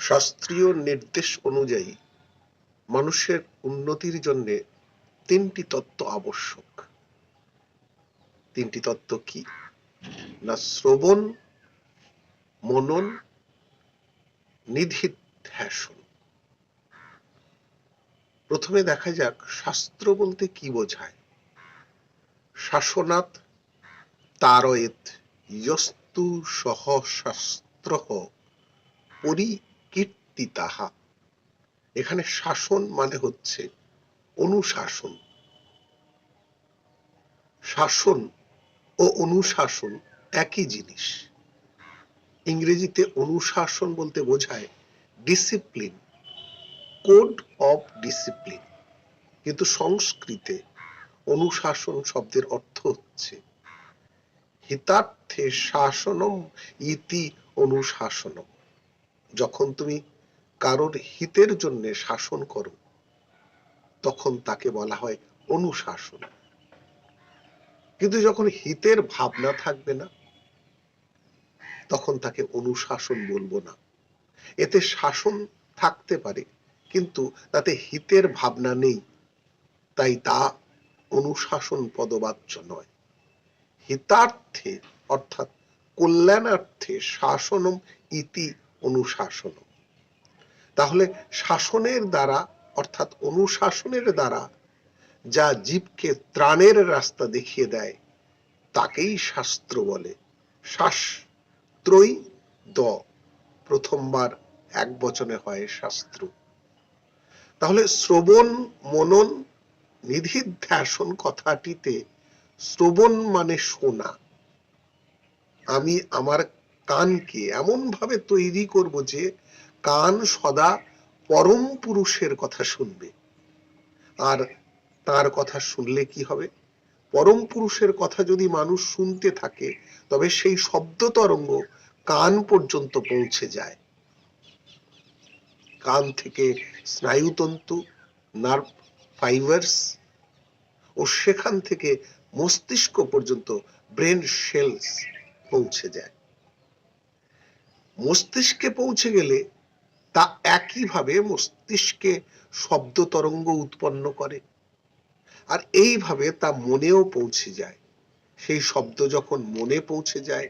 শাস্ত্রীয় নির্দেশ অনুযায়ী মানুষের উন্নতির জন্য তিনটি তত্ত্ব আবশ্যক। তিনটি তত্ত্ব কি? না শ্রবণ, মনন নিধিধ্যাসন প্রথমে দেখা যাক শাস্ত্র বলতে কি বোঝায়। শাসনাত তারয়েত ইয়স্তু সহ শাস্ত্র পরিকীর্তিতাহা এখানে শাসন মানে হচ্ছে অনুশাসন। শাসন ও অনুশাসন একই জিনিস। ইংরেজিতে অনুশাসন বলতে বোঝায় ডিসিপ্লিন কোড অফ ডিসিপ্লিন কিন্তু সংস্কৃতে অনুশাসন শব্দের অর্থ হচ্ছে হিতার্থে শাসনম ইতি অনুশাসনম। যখন তুমি কারোর হিতের জন্য শাসন করো। তখন তাকে বলা হয় অনুশাসন। কিন্তু যখন হিতের ভাবনা থাকবে না, তখন তাকে অনুশাসন বলব না। এতে শাসন থাকতে পারে, কিন্তু তাতে হিতের ভাবনা নেই। তাই তা অনুশাসন পদবাচ্য নয়। হিতার্থে অর্থাৎ কল্যাণার্থে শাসনম ইতি অনুশাসনম। তাহলে শাসনের দ্বারা, অর্থাৎ অনুশাসনের দ্বারা, যা জীবকে ত্রাণের রাস্তা দেখিয়ে দেয়, তাকেই শাস্ত্র বলে। শাস্ত্রই দ। প্রথমবার এক বচনে হয় শাস্ত্র। তাহলে শ্রবণ মনন নিধিধ্যাসন কথাটিতে শ্রবণ মানে শোনা। আমি আমার কানকে এমন ভাবে তৈরি করব যে কান সদা পরম পুরুষের কথা শুনবে। আর তার কথা শুনলে কি হবে? পরম পুরুষের কথা যদি মানুষ শুনতে থাকে, তবে সেই শব্দ তরঙ্গ কান পর্যন্ত পৌঁছে যায়। কান থেকে স্নায়ুতন্তু, নার্ভ ফাইবার্স ও সেখান থেকে মস্তিষ্ক পর্যন্ত ব্রেন সেলস পৌঁছে যায়। মস্তিষ্কে পৌঁছে গেলে তা একইভাবে মস্তিষ্কে শব্দ তরঙ্গ উৎপন্ন করে। আর এইভাবে তা মনেও পৌঁছে যায়। সেই শব্দ যখন মনে পৌঁছে যায়,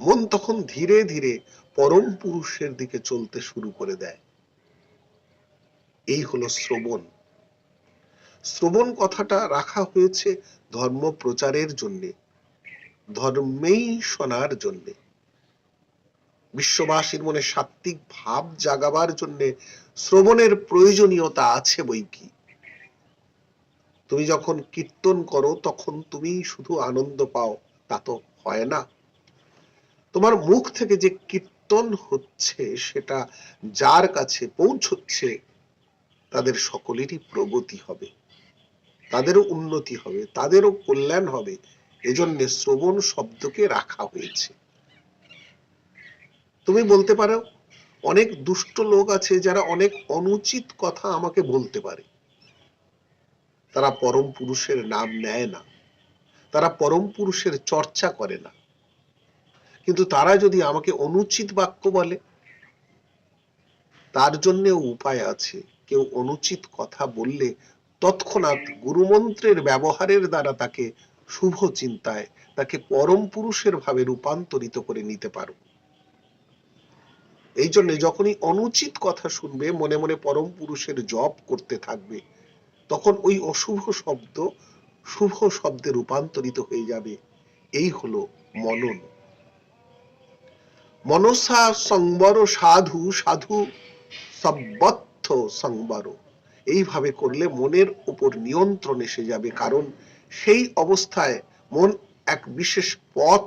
মন তখন ধীরে ধীরে পরম পুরুষের দিকে চলতে শুরু করে দেয়। এই হলো শ্রবণ। শ্রবণ কথাটা রাখা হয়েছে ধর্ম প্রচারের জন্যে, ধর্মেই শোনার জন্যে। বিশ্ববাসীর মনে সাত্বিক ভাব জাগাবার জন্য শ্রবণের প্রয়োজনীয়তা আছে বই কি? তুমি যখন কীর্তন করো, তখন তুমি শুধু আনন্দ পাও, তা তো হয় না। তোমার মুখ থেকে যে কীর্তন হচ্ছে, সেটা যার কাছে পৌঁছচ্ছে, তাদের সকলেরই প্রগতি হবে, তাদেরও উন্নতি হবে, তাদেরও কল্যাণ হবে। এজন্য শ্রবণ শব্দকে রাখা হয়েছে। তুমি বলতে পারো, অনেক দুষ্ট লোক আছে যারা অনেক অনুচিত কথা আমাকে বলতে পারে। তারা পরম পুরুষের নাম নেয় না। তারা পরম পুরুষের চর্চা করে না। কিন্তু তারা যদি আমাকে অনুচিত বাক্য বলে, তার জন্যেও উপায় আছে কেউ অনুচিত কথা বললে তৎক্ষণাৎ গুরুমন্ত্রের ব্যবহারের দ্বারা তাকে শুভ চিন্তায়, তাকে পরম পুরুষের ভাবে রূপান্তরিত করে নিতে পারো। এই জন্য যখনই অনুচিত কথা শুনবে, মনে মনে পরম পুরুষের জপ করতে থাকবে, তখন ওই অশুভ শব্দ শুভ শব্দে রূপান্তরিত হয়ে যাবে। এই হলো মনন। মনসা সংবর সাধু সাধু সব্বত্থ সংবর। এইভাবে করলে মনের উপর নিয়ন্ত্রণ এসে যাবে, কারণ সেই অবস্থায় মন এক বিশেষ পথ,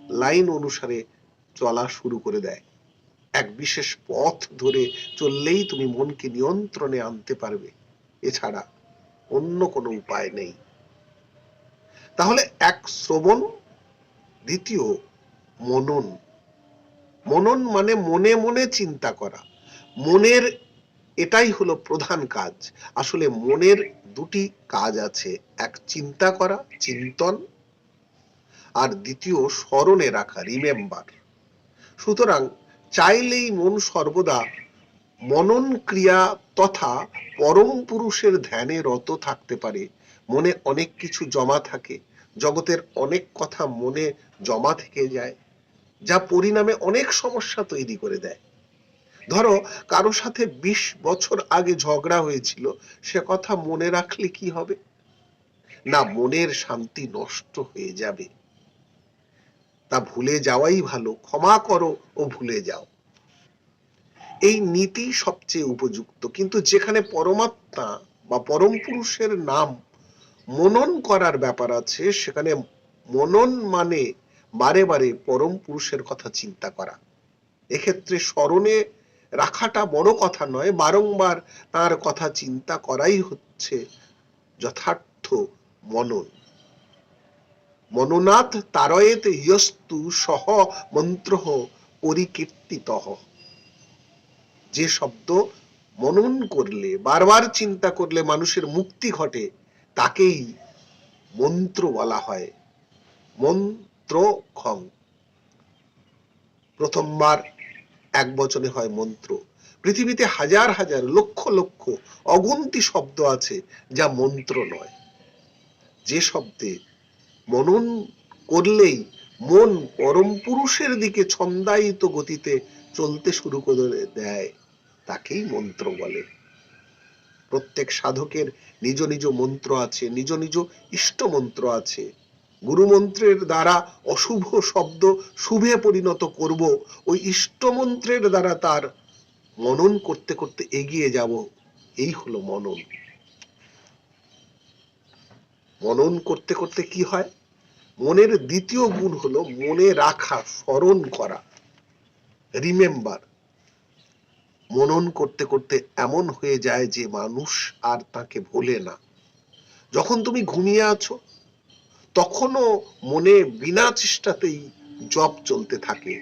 লাইন অনুসারে চলা শুরু করে দেয়। এক বিশেষ পথ ধরে চললেই তুমি মনকে নিয়ন্ত্রণে আনতে পারবে। এছাড়া অন্য কোনো উপায় নেই। তাহলে এক শ্রবণ, দ্বিতীয় মনন। মনন মানে মনে মনে চিন্তা করা। মনের এটাই হলো প্রধান কাজ। আসলে মনের দুটি কাজ আছে, এক চিন্তা করা, চিন্তন, আর দ্বিতীয় স্মরণে রাখা, রিমেম্বার। সুতরাং চাইলেই মন সর্বদা মনন ক্রিয়া তথা পরম পুরুষের ধ্যানে রত থাকতে পারে। মনে অনেক কিছু জমা থাকে। জগতের অনেক কথা মনে জমা থেকে যায়, যা পরিণামে অনেক সমস্যা তৈরি করে দেয়। ধরো, কারও সাথে ২০ বছর আগে ঝগড়া হয়েছিল, সে কথা মনে রাখলে কি হবে? না, মনের শান্তি নষ্ট হয়ে যাবে। তা ভুলে যাওয়াই ভালো। ক্ষমা করো ও ভুলে যাও। এই নীতি সবচেয়ে উপযুক্ত। কিন্তু যেখানে পরমাত্মা বা পরম পুরুষের নাম মনন করার ব্যাপার আছে, সেখানে মনন মানে বারে বারে পরম পুরুষের কথা চিন্তা করা। এক্ষেত্রে স্মরণে রাখাটা বড় কথা নয়, বারংবার তার কথা চিন্তা করাই হচ্ছে যথার্থ মনন। মননাথ তারয়েত ইয়স্তু সহ মন্ত্র পরিকীর্তিত। যে শব্দ মনন করলে, বারবার চিন্তা করলে মানুষের মুক্তি ঘটে, তাকেই মন্ত্র বলা হয়। মন্ত্র খং প্রথমবার এক বচনে হয় মন্ত্র। পৃথিবীতে হাজার হাজার, লক্ষ লক্ষ অগুন্তি শব্দ আছে, যা মন্ত্র নয়। যে শব্দে মনন করলেই মন পরম পুরুষের দিকে ছন্দায়িত গতিতে চলতে শুরু করে দেয়, তাকেই মন্ত্র বলে। প্রত্যেক সাধকের নিজ নিজ মন্ত্র আছে, নিজ নিজ ইষ্ট মন্ত্র আছে। গুরু মন্ত্রের দ্বারা অশুভ শব্দ শুভে পরিণত করব, ওই ইষ্ট মন্ত্রের দ্বারা তার মনন করতে করতে এগিয়ে যাব। এই হলো মনন। মনন করতে করতে কি হয়? মনের দ্বিতীয় গুণ হলো মনে রাখা, স্মরণ করা। রিমেম্বার মনন করতে করতে এমন হয়ে যায় যে মানুষ আর তাকে ভোলে না। যখন তুমি ঘুমিয়ে আছো, তখনও মনে বিনা চেষ্টাতেই জপ চলতে থাকে।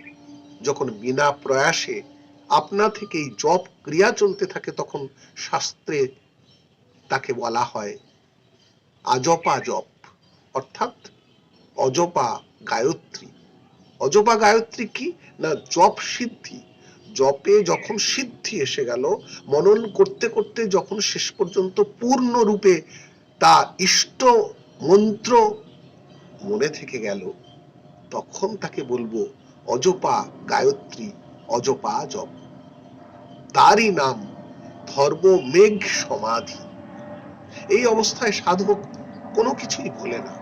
যখন বিনা প্রয়াসে আপনা থেকেই জপ ক্রিয়া চলতে থাকে, তখন শাস্ত্রে তাকে বলা হয় আজপা জপ, অর্থাৎ অজপা গায়ত্রী। অজপা গায়ত্রী কি? না, জপ সিদ্ধি। জপে যখন সিদ্ধি এসে গেল, মনন করতে করতে যখন শেষ পর্যন্ত পূর্ণরূপে তা ইষ্ট মন্ত্র মনে থেকে গেল, তখন তাকে বলব, অজপা গায়ত্রী, অজপা জপ। তারই নাম ধর্ম মেঘ সমাধি। এই অবস্থায় সাধক কোনো কিছুই ভুলে না।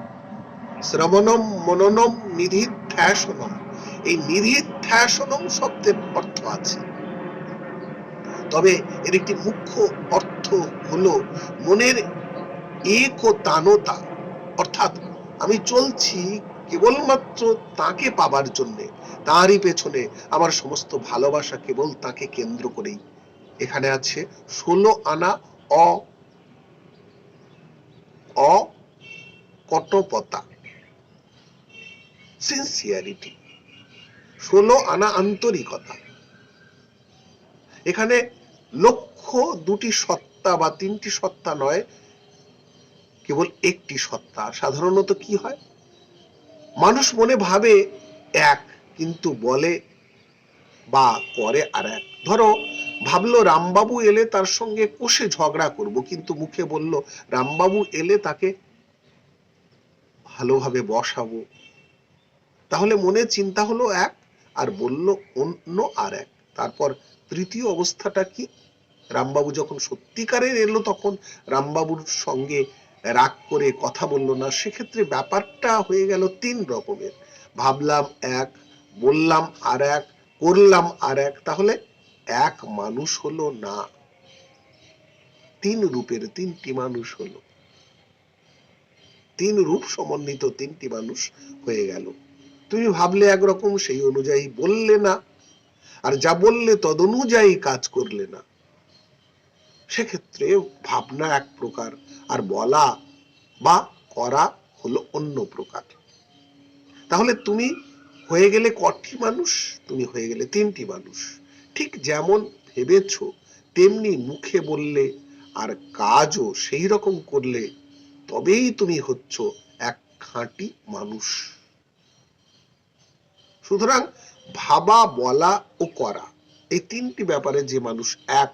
শ্রবণম মননম নিধিধ্যাসনম এই নিধিধ্যাসনম শব্দের অর্থ আছে। তবে এর একটি মুখ্য অর্থ হলো মনের এক ও তানতা অর্থাৎ আমি চলছি কেবলমাত্র তাকে পাবার জন্য, তারই পেছনে আমার সমস্ত ভালোবাসা কেবল তাকে কেন্দ্র করেই। এখানে আছে ষোলো আনা অ অকটপতা সিনসিয়ারিটি ষোলো আনা আন্তরিকতা। এখানে লক্ষ্য দুটি সত্তা বা তিনটি সত্তা নয়, কেবল একটি সত্তা। সাধারণত কি হয়? মানুষ মনে ভাবে এক, কিন্তু বলে বা করে আর এক ধরো, ভাবলো রামবাবু এলে তার সঙ্গে কষে ঝগড়া করব, কিন্তু মুখে বলল, রামবাবু এলে তাকে ভালোভাবে বসাবো। তাহলে মনে চিন্তা হলো এক, আর বলল অন্য আর এক। তারপর তৃতীয় অবস্থাটা কি? রামবাবু যখন সত্যিকারের এলো তখন রামবাবুর সঙ্গে রাগ করে কথা বলল না। সেক্ষেত্রে ব্যাপারটা হয়ে গেল তিন রকমের। ভাবলাম এক, বললাম আর এক, করলাম আর এক। তাহলে এক মানুষ হলো না। তিন রূপের তিনটি মানুষ হলো। তিন রূপ সমন্বিত তিনটি মানুষ হয়ে গেল। তুমি ভাবলে একরকম, সেই অনুযায়ী বললে না, আর যা বললে তদ অনুযায়ী কাজ করলে না। সেক্ষেত্রে ভাবনা এক প্রকার, আর বলা বা করা হলো অন্য প্রকার। তাহলে তুমি হয়ে গেলে কটি মানুষ? তুমি হয়ে গেলে তিনটি মানুষ। ঠিক যেমন ভেবেছ, তেমনি মুখে বললে আর কাজও সেই রকম করলে তবেই তুমি হচ্ছ এক খাঁটি মানুষ। সুতরাং ভাবা, বলা ও করা এই তিনটি ব্যাপারে যে মানুষ এক,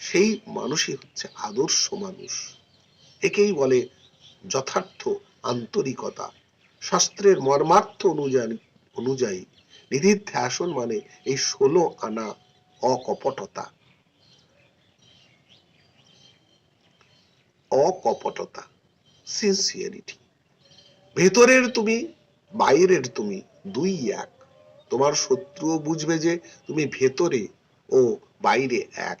সেই মানুষই হচ্ছে আদর্শ মানুষ। একেই বলে যথার্থ আন্তরিকতা। শাস্ত্রের মর্মার্থ অনুযায়ী অনুযায়ী নিধিধ্যাসন মানে এই ষোলো আনা অকপটতা। অকপটতা। সিনসিয়ারিটি ভেতরের তুমি, বাইরের তুমি, দুই এক। তোমার শত্রুও বুঝবে যে তুমি ভেতরে ও বাইরে এক।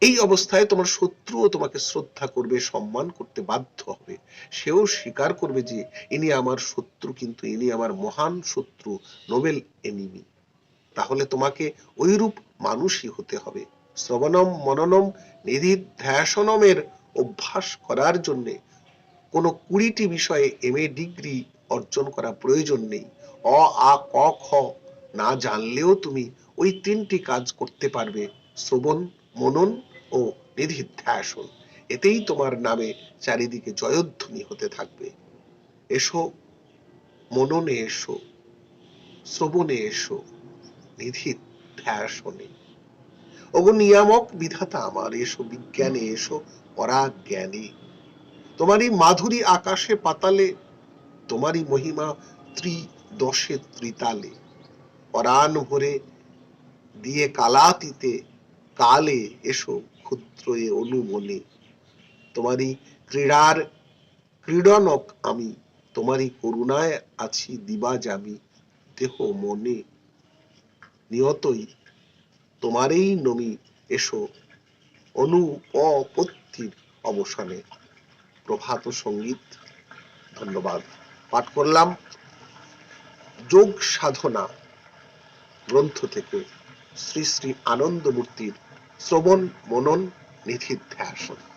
এই অবস্থায় তোমার শত্রুও তোমাকে শ্রদ্ধা করবে, সম্মান করতে বাধ্য হবে। সেও স্বীকার করবে যে ইনি আমার শত্রু, কিন্তু ইনি আমার মহান শত্রু, নোবেল এনিমি। তাহলে তোমাকে ওইরূপ মানুষই হতে হবে। শ্রবণম, মননম, নিধিধ্যাসনমের অভ্যাস করার জন্যে কোনো কুড়িটি বিষয়ে এম এ ডিগ্রি অর্জন করা প্রয়োজন নেই। অ, আ, ক, খ না জানলেও তুমি ওই তিনটি কাজ করতে পারবে, শ্রবণ, মনন ও নিধিধ্যাসন। এতেই তোমার নামে চারিদিকে জয়ধ্বনি হতে থাকবে। এসো, মননে এসো, শ্রবণে এসো, নিধিধ্যাসনে। ওগো নিয়ামক বিধাতা আমার, এসো বিজ্ঞানে এসো, পরাজ্ঞানে। তোমারই মাধুরী আকাশে পাতালে, তোমারই মহিমা ত্রিদশে ত্রিতালে। পরাণ ভরে দিয়ে কালাতীতে কালে এসো ক্ষুদ্র এ অনুমনে। তোমারই ক্রীড়ার ক্রীড়নক আমি, তোমারই করুণায় আছি দিবা যাবি দেহ মনে। নিয়তই তোমারই নমি এসো অনুপত্তির অবসানে। প্রভাত সংগীত। ধন্যবাদ। পাঠ করলাম, যোগ সাধনা গ্রন্থ থেকে শ্রী শ্রী আনন্দমূর্তির শ্রবণ মনন নিধিধ্যাসন।